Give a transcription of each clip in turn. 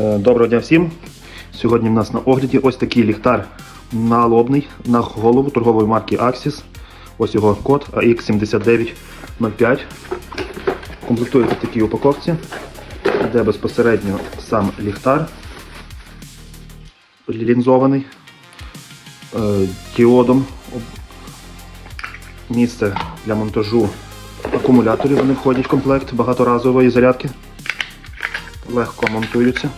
Е, Доброго дня всім. Сьогодні в нас на огляді ось такий ліхтар налобний на голову торгової марки Axis. Ось його код AX7905. Комплектується в такій упаковці, де безпосередньо сам ліхтар лінзований е, діодом. Місце для монтажу акумуляторів. Вони входять в комплект багаторазової зарядки легко монтуються,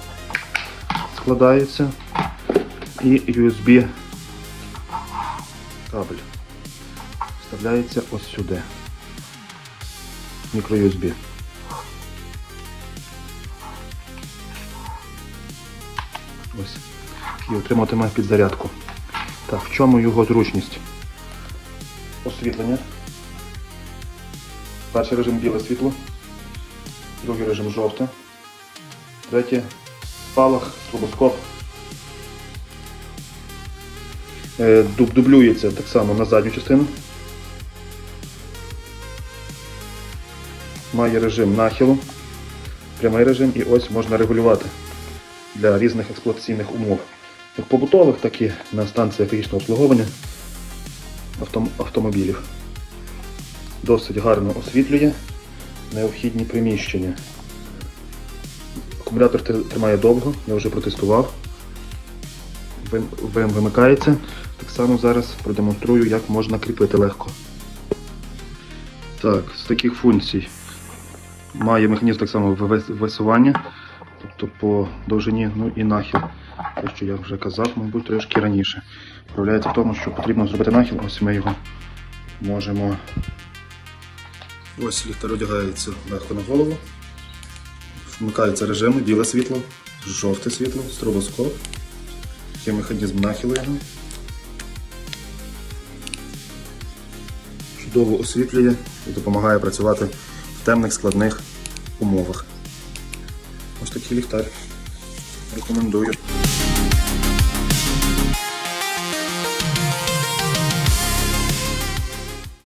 складаються і USB кабель вставляється ось сюди. Мікро USB. Ось. І отриматиме підзарядку. Так, в чому його зручність? Освітлення. Перший режим біле світло, другий режим жовте. Третє спалах, стробоскоп. Е, дуб- Дублюється так само на задню частину. Має режим нахилу, прямий режим і ось можна регулювати для різних експлуатаційних умов. Як побутових, так і на станціях технічного обслуговування автом- автомобілів. Досить гарно освітлює необхідні приміщення. Акумулятор тримає довго, я вже протестував. Вим- вим- Вимикається. Так само зараз продемонструю, як можна кріпити легко. Так, з таких функцій має механізм так само висування, тобто по довжині, ну і нахил. Те, що я вже казав, мабуть, трошки раніше. Проявляється в тому, що потрібно зробити нахил, ось ми його можемо. Ось ліхтар одягається легко на голову. Вмикаються режими, біле світло, жовте світло, стробоскоп. Є механізм нахилу його. Чудово освітлює і допомагає працювати в темних складних умовах. Ось такий ліхтар. Рекомендую.